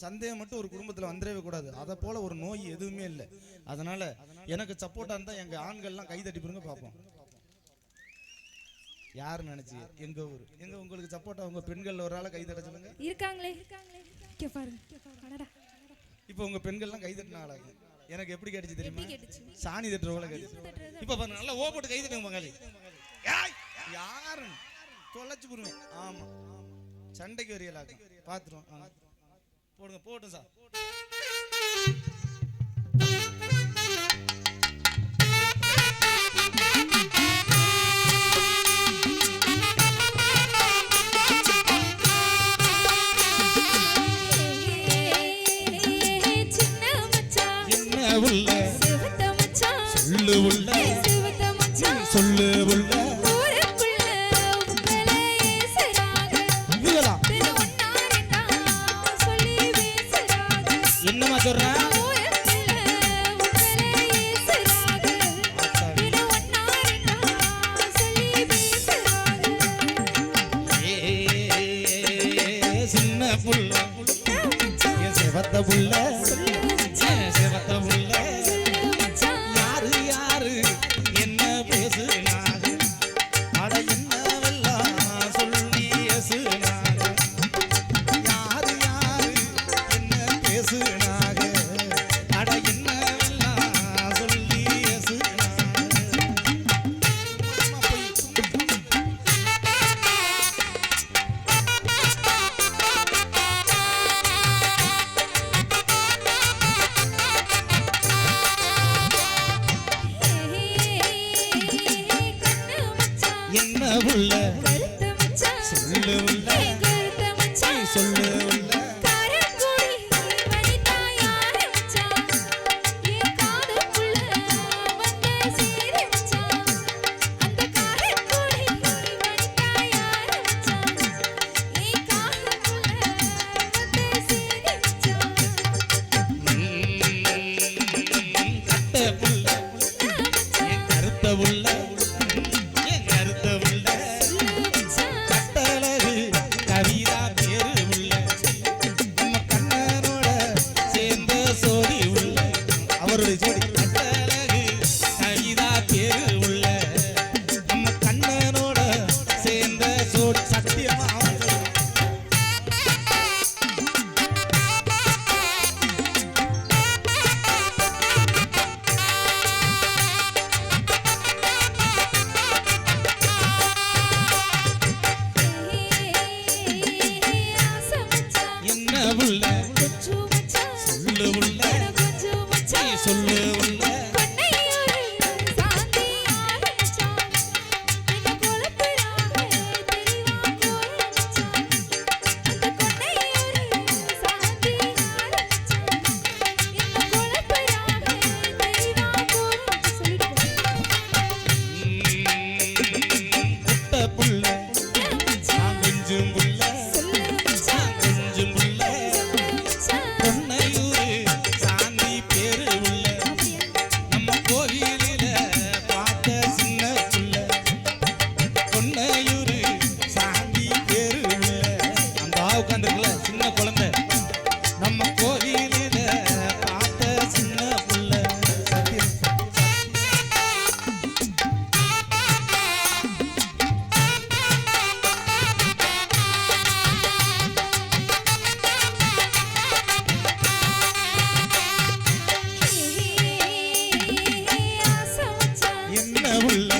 சந்தேகம் மட்டும் ஒரு குடும்பத்துல வந்துடவே கூடாது. அதை போல ஒரு நோய் எதுவுமே இல்லை. அதனால எனக்கு சப்போர்ட்டா இருந்தா எங்க ஆண்கள்லாம் கை தட்டி பிறங்க பார்ப்போம். யாரு நினைச்சு? எங்க ஊர். எங்க உங்களுக்கு சப்போர்ட்டா உங்க பெண்கள் ஒரு ஆளை கை தட்ட சொல்லுங்க. இருக்காங்களே. பாருங்க. இப்போ உங்க பெண்கள்லாம் கை தட்டின ஆளாங்க எனக்கு எப்படி கிடைச்சு தெரியுமா? சாணி தட்டுற போல கிடைச்சு இப்ப பாருங்க நல்லா ஓ போட்டு கை தட்டுங்க பங்காளி ஏய், யாரு தொலைச்சு புடுவேன் ஆமா. சண்டைக்கு வரியலாக்கும் பாத்துருவோம் ஆ. போடுங்க போட்டும் சார் உள்ள? சொல்லு. பேசுறாங்க ஏ, சின்ன புள்ள. செவத்த புள்ள. என்ன உள்ள? சொல்லு உள்ள. சொல்லு. তোর ছাড় দিয়ে உட்காந்துருக்குல சின்ன குழந்தை நம்ம கோயிலில பார்த்த சின்ன புள்ள என்ன உள்ள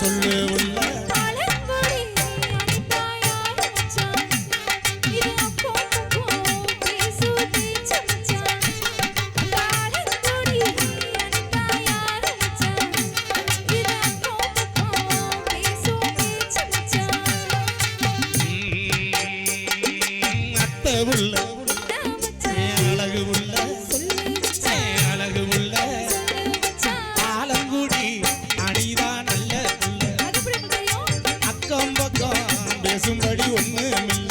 சொல்லு உள்ள சொல்லு உள்ள அழகு உள்ள அழகு உள்ள ஆலங்குடி அணிதா நல்ல. அக்கம் பக்கம் பேசும்படி ஒண்ணும்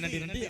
நன்றி நன்றி நன்றி.